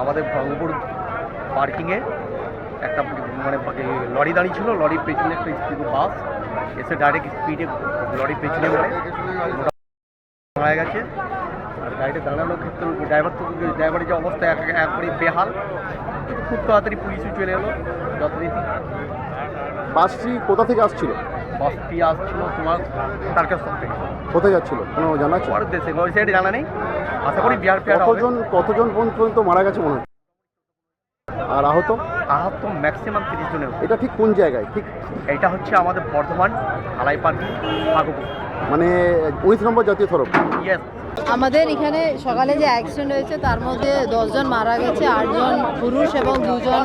আমাদের ভঙ্গপুর পার্কিংয়ে একটা মানে লরি দাঁড়িয়ে ছিল, লরির পেছনে একটা স্পিড বাস, এসে ডাইরেক্ট স্পিডে লরির পেছনে মারে মারা গেছে। আর গাড়িটা দাঁড়ানোর ক্ষেত্রে ড্রাইভার তো ড্রাইভারের যে অবস্থা এক, একবারে বেহাল। খুব তাড়াতাড়ি পুলিশও চলে এলো, যথারীতি। বাসটি কোথা থেকে আসছিল? বাসটি আসছিল তোমার তারকেশ্বর থেকে। কোথায় যাচ্ছিল? কোনো জানা আছে? পরের দেশে ওই সাইডে জানা নেই। আশা করি বিহার ফিহার। কতজন কতজন পর্যন্ত মারা গেছে মনে হচ্ছে? আর আহত? আহত ম্যাক্সিমাম তিরিশ জনের এটা ঠিক কোন জায়গায়? ঠিক এটা হচ্ছে আমাদের বর্ধমান আলাই পার্টি মানে উনিশ নম্বর জাতীয় সড়ক? ইয়েস আমাদের এখানে সকালে যে অ্যাক্সিডেন্ট হয়েছে তার মধ্যে দশজন মারা গেছে আটজন পুরুষ এবং দুজন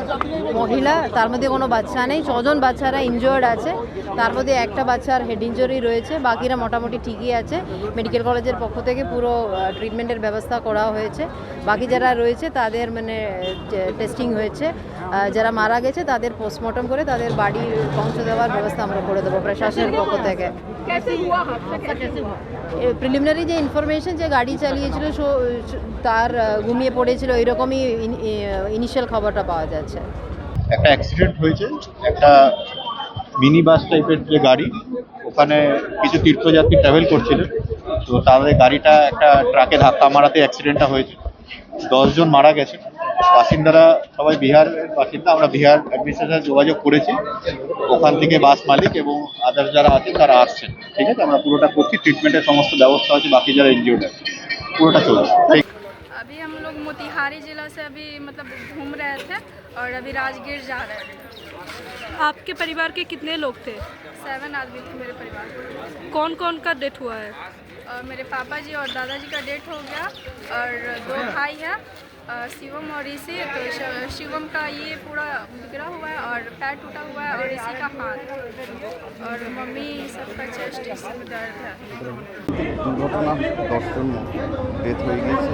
মহিলা। তার মধ্যে কোনো বাচ্চা নেই। ছজন বাচ্চারা ইনজয়ার্ড আছে। তার মধ্যে একটা বাচ্চার হেড ইঞ্জুরি রয়েছে। বাকিরা মোটামুটি ঠিকই আছে। মেডিকেল কলেজের পক্ষ থেকে পুরো ট্রিটমেন্টের ব্যবস্থা করা হয়েছে। বাকি যারা রয়েছে তাদের মানে টেস্টিং হয়েছে। যারা মারা গেছে তাদের পোস্টমর্টম করে তাদের বাড়ি পৌঁছে দেওয়ার ব্যবস্থা আমরা করে দেবো প্রশাসনের পক্ষ থেকে। প্রিলিমিনারি যে ইনফরমেশন যে গাড়ি চালিয়েছিল তার ঘুমিয়ে পড়েছিল এরকমই ইনিশিয়াল খবরটা পাওয়া যাচ্ছে। একটা অ্যাক্সিডেন্ট হয়েছে, একটা মিনি বাস টাইপের যে গাড়ি, ওখানে কিছু তীর্থযাত্রী ট্রাভেল করছিলেন তো তাদের গাড়িটা একটা ট্রাকে ধাক্কা মারাতে অ্যাক্সিডেন্টটা হয়েছে। দশজন মারা গেছে। বাসিন্দারা সবাই বিহারের বাসিন্দা আমরা বিহার অ্যাডমিনিস্ট্রেশনে যোগাযোগ করেছি ওখান থেকে বাস মালিক এবং আদার যারা আছেন তারা আসছেন ঠিক আছে আমরা পুরোটা করছি ট্রিটমেন্টের সমস্ত ব্যবস্থা আছে বাকি যারা ইনজিওর্ড আছে পুরোটা চলছে ঠিক अभी हम लोग मोतिहारी जिला से अभी मतलब घूम रहे थे और अभी राजगीर जा रहे थे आपके परिवार के कितने लोग थे सेवन आदमी थे मेरे परिवार में कौन कौन का डेथ हुआ है और मेरे पापा जी और दादाजी का डेथ हो गया और दो भाई हैं अ, शिवम और ऋषि तो श- शिवम का ये पूरा बिगड़ा हुआ है और पैर टूटा हुआ है और ऋषि का हाथ और मम्मी सबका चेस्ट इसमें दर्द है দুর্ঘটনা দশজন ডেথ হয়ে গিয়েছে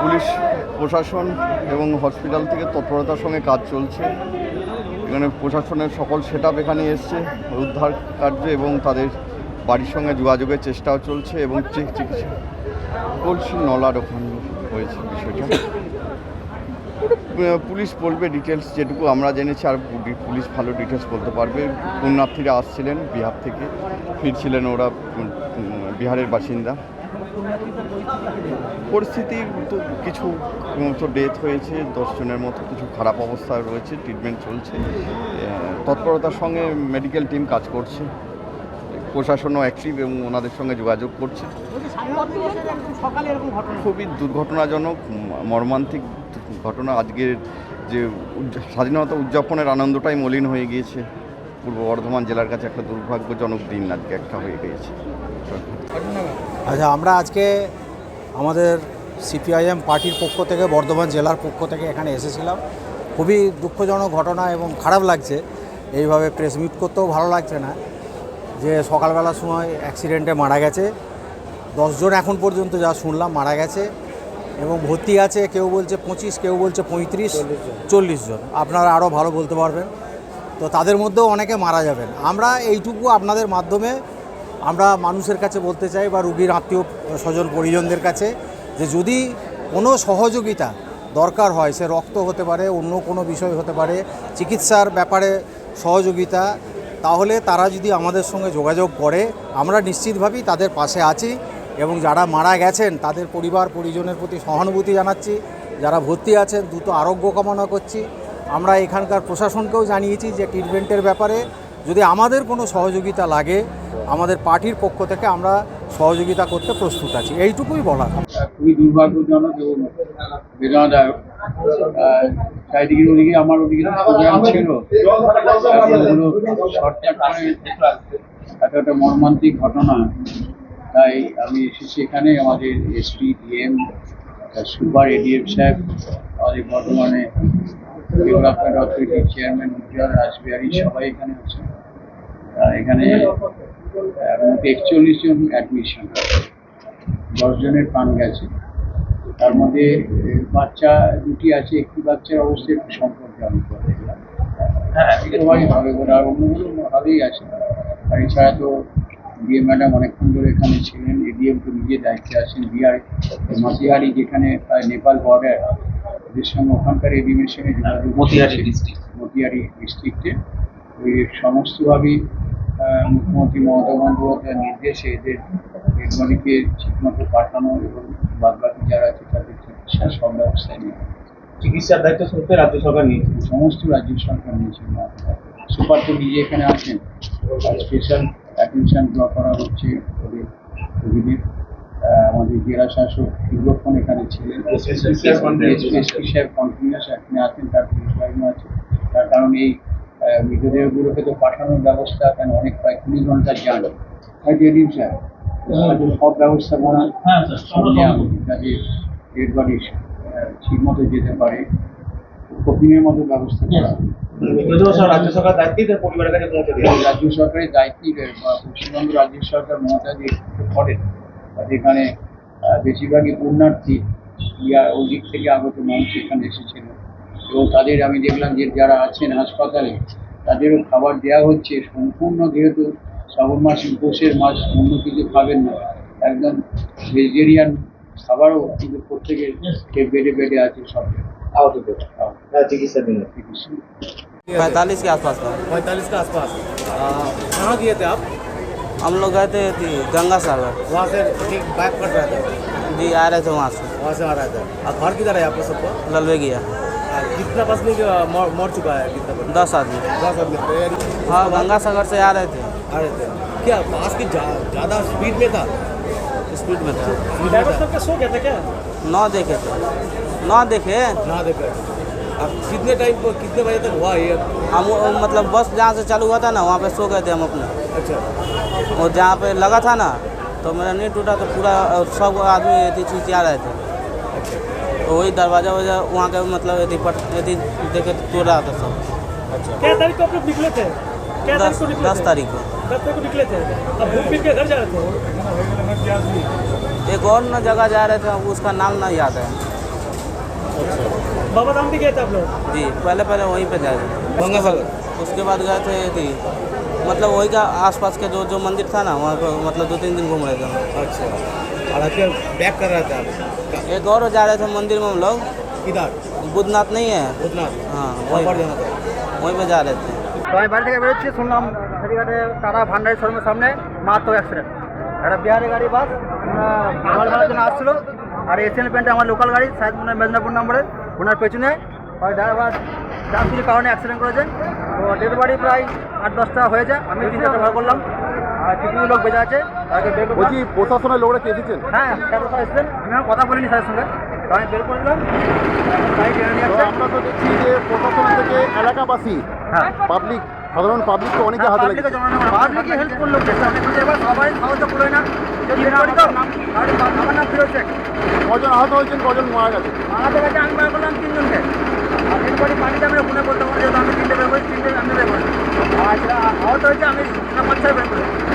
পুলিশ প্রশাসন এবং হসপিটাল থেকে তৎপরতার সঙ্গে কাজ চলছে এখানে প্রশাসনের সকল সেট এখানে এসছে উদ্ধার কার্য এবং তাদের বাড়ির সঙ্গে যোগাযোগের চেষ্টাও চলছে এবং চি- চিকিৎসা বলছি নলার ওখানে হয়েছে বিষয়টা। পুলিশ বলবে ডিটেলস যেটুকু আমরা জেনেছি, আর পুলিশ ভালো ডিটেলস বলতে পারবে। পুণ্যার্থীরা আসছিলেন বিহার থেকে, ফিরছিলেন ওরা বিহারের বাসিন্দা। পরিস্থিতি তো কিছু তো ডেথ হয়েছে দশজনের মতো কিছু খারাপ অবস্থায় রয়েছে ট্রিটমেন্ট চলছে। তৎপরতার সঙ্গে মেডিকেল টিম কাজ করছে। প্রশাসনও অ্যাক্টিভ এবং ওনাদের সঙ্গে যোগাযোগ করছে। খুবই দুর্ঘটনাজনক, মর্মান্তিক ঘটনা। আজকের যে স্বাধীনতা উদযাপনের আনন্দটাই মলিন হয়ে গিয়েছে। পূর্ব বর্ধমান জেলার কাছে একটা দুর্ভাগ্যজনক দিন আজকে একটা হয়ে গিয়েছে। আচ্ছা আমরা আজকে আমাদের সিপিআইএম পার্টির পক্ষ থেকে, বর্ধমান জেলার পক্ষ থেকে এখানে এসেছিলাম। খুবই দুঃখজনক ঘটনা এবং খারাপ লাগছে। এইভাবে প্রেস মিট করতেও ভালো লাগছে না। যে সকালবেলার সময় অ্যাক্সিডেন্টে মারা গেছে। দশজন এখন পর্যন্ত যা শুনলাম মারা গেছে এবং ভর্তি আছে কেউ বলছে পঁচিশ কেউ বলছে পঁয়ত্রিশ চল্লিশ জন। আপনারা আরও ভালো বলতে পারবেন। তো তাদের মধ্যেও অনেকে মারা যাবেন। আমরা এইটুকু আপনাদের মাধ্যমে আমরা মানুষের কাছে বলতে চাই বা রুগীর আত্মীয় স্বজন পরিজনদের কাছে যে যদি কোনো সহযোগিতা দরকার হয় সে রক্ত হতে পারে অন্য কোনো বিষয় হতে পারে চিকিৎসার ব্যাপারে সহযোগিতা তাহলে তারা যদি আমাদের সঙ্গে যোগাযোগ করে, আমরা নিশ্চিতভাবেই তাদের পাশে আছি এবং যারা মারা গেছেন, তাদের পরিবার, পরিজনের প্রতি সহানুভূতি জানাচ্ছি। যারা ভর্তি আছেন, দ্রুত আরোগ্য কামনা করছি। আমরা এখানকার প্রশাসনকেও জানিয়েছি যে ট্রিটমেন্টের ব্যাপারে যদি আমাদের কোনো সহযোগিতা লাগে, আমাদের পার্টির পক্ষ থেকে আমরা সহযোগিতা করতে প্রস্তুত আছি। এইটুকুই বলা খুবই দুর্ভাগ্যজনক এবং বেদনাদায়ক। চারিদিকে ওদিকে, আমার ওদিকে প্রোগ্রাম ছিল। এত একটা মর্মান্তিক ঘটনা। তাই আমি এসেছি এখানে। আমাদের এসপি ডিএম সুপার এডিএম সাহেব, আমাদের বর্তমানে ডেভেলপমেন্ট অথরিটির চেয়ারম্যান, উজ্জ্বল রাজবিহারী সবাই এখানে আছে। এখানে একচল্লিশ জন অ্যাডমিশন। দশজনের প্রাণ গেছে। তার মধ্যে বাচ্চা দুটি আছে একটি বাচ্চার অবস্থা একটু সম্পর্কে আমি করে হ্যাঁ সবাই ভালো করে আর অন্যগুলো ভালোই আছে আর এছাড়া তো ডিএম ম্যাডাম অনেকক্ষণ ধরে এখানে ছিলেন এডিএম তো নিজে দায়িত্বে আছেন বিহার। মাসিহারি যেখানে নেপাল বর্ডার এদের সঙ্গে ওখানকার এডিমের সঙ্গে যোগাযোগ মতিহারি। মতিহারি ডিস্ট্রিক্টে ওই সমস্তভাবেই মুখ্যমন্ত্রী মমতা বন্দ্যোপাধ্যায়ের নির্দেশে এদের ডেডবডিকে ঠিকমতো পাঠানো এবং বাদবাকি যারা আছে তাদের চিকিৎসার সব ব্যবস্থায় নেওয়া চিকিৎসার দায়িত্ব শুনতে রাজ্য সরকার নিয়েছে। সমস্ত রাজ্য সরকার নিয়েছেন সুপার তো নিজে এখানে আছেন। স্পেশাল অ্যাটেনশন দেওয়া করা হচ্ছে ওদের রোগীদের আমাদের জেলা শাসক সুব্রক্ষণ এখানে ছিলেন। এসপি সাহেব কন্টিনিউয়াস এখানে আছেন তার পুলিশ আছে। তার কারণ এই মৃতদেহগুলোকে তো পাঠানোর ব্যবস্থা কেন অনেক প্রায় কুড়ি ঘণ্টা যান। হয়তো এদিন স্যার সব ব্যবস্থাপনা যাতে ডেড বডি ঠিক মতো যেতে পারে। মতো ব্যবস্থা করা। সব রাজ্য সরকার সরকারের দায়িত্বই বা পশ্চিমবঙ্গ রাজ্য সরকার মমতা যে করেন। আহ, বেশিরভাগই পুণ্যার্থী ইয়ার ওই দিক থেকে আগত মানুষ এখানে এসেছিল। এবং তাদের আমি দেখলাম যে যারা আছেন হাসপাতালে তাদেরও খাবার দেওয়া হচ্ছে। সম্পূর্ণ যেহেতু শ্রাবণ মাস উপোসের মাস অন্য কিছু খাবেন না একদম ভেজিটেরিয়ান খাবারও কিন্তু প্রত্যেকের বেডে বেডে আছে সব আহতদের হ্যাঁ, চিকিৎসার জন্য চিকিৎসা पैंतालीस के आसपास का पैंतालीस के आसपास कहाँ गए थे आप हम लोग गए थे थी गंगा सागर वहाँ से ठीक बैक कर रहे थे जी आ रहे थे वहाँ से वहाँ से आ रहे थे अब घर किधर है आप लोग सबको ललवे गया आ, कितना बस में मर, मर चुका है कितना बस दस आदमी दस आदमी तैयारी हाँ गंगा सागर से आ रहे थे आ रहे थे। क्या बस की जा- ज़्यादा स्पीड में था? स्पीड में था। में था। सो गया था क्या? नौ देखे थे नौ देखे? ना देखे। अब कितने टाइम को कितने बजे तक हुआ ये? हम मतलब बस जहाँ से चालू हुआ था ना वहाँ पे सो गए थे हम अपने। अच्छा। और जहाँ पे लगा था ना तो मेरा नहीं टूटा तो पूरा सब आदमी यदि चिचिया रहे थे। अच्छा। तो वही दरवाज़ा वजह वहाँ के मतलब यदि देखे तो तोड़ रहा था सब। अच्छा। क्या तारीख को आप लोग निकले थे? क्या दस दस तारीख को दस तारीख को। निकले थे? अब घूम फिर के घर जा रहे थे? एक और न जगह जा रहे थे उसका नाम ना याद है। बाबा धाम भी गए थे आप लोग? जी पहले पहले वहीं पे गए थे। गंगा सागर उसके बाद गए थे थी मतलब वही का आसपास के जो जो मंदिर था ना वहाँ पर मतलब दो तीन दिन घूम रहे थे अच्छा। और फिर बैक कर रहे थे आप? एक और जा रहे थे मंदिर में हम लोग। किधर? बुद्धनाथ नहीं है। उतना हाँ वहाँ वहीं पर जाना था? वहीं पे जा रहे थे। তো আমি বাড়ি থেকে বেরোচ্ছি শুনলাম ফেরিঘাটে তারা ভান্ডারি শোরুমের সামনে মারাত্মক অ্যাক্সিডেন্ট একটা বিহারি গাড়ি বাস মাল ভাড়ার জন্য আসছিল। আর এশিয়ান পেন্টে আমার লোকাল গাড়ি সাহেব মনে হয় মেদিনীপুর নম্বরে ওনার পেছনে। ওই ড্রাইভার যাত্রীর কারণে অ্যাক্সিডেন্ট করেছে। তো ডেড বাড়ি প্রায় আট দশটা হয়েছে আমি তিন চারটা ভাড়া করলাম। আর কিছু লোক বেঁচে আছে। বলছি প্রশাসনের লোকরা কে এসেছেন? হ্যাঁ স্যার এসেছেন আমি আমার কথা বলিনি স্যারের সঙ্গে। তো আমি বের করে দিলাম। আমরা তো দেখছি যে প্রশাসন থেকে এলাকাবাসী হ্যাঁ পাবলিক সাধারণ পাবলিককে অনেকে হাতে লাগে পাবলিকই হেল্প করল এবার সবাই সাহায্য করে না। আমার নাম ফিরোজ শেখ। কজন আহত হয়েছেন কজন মারা গেছে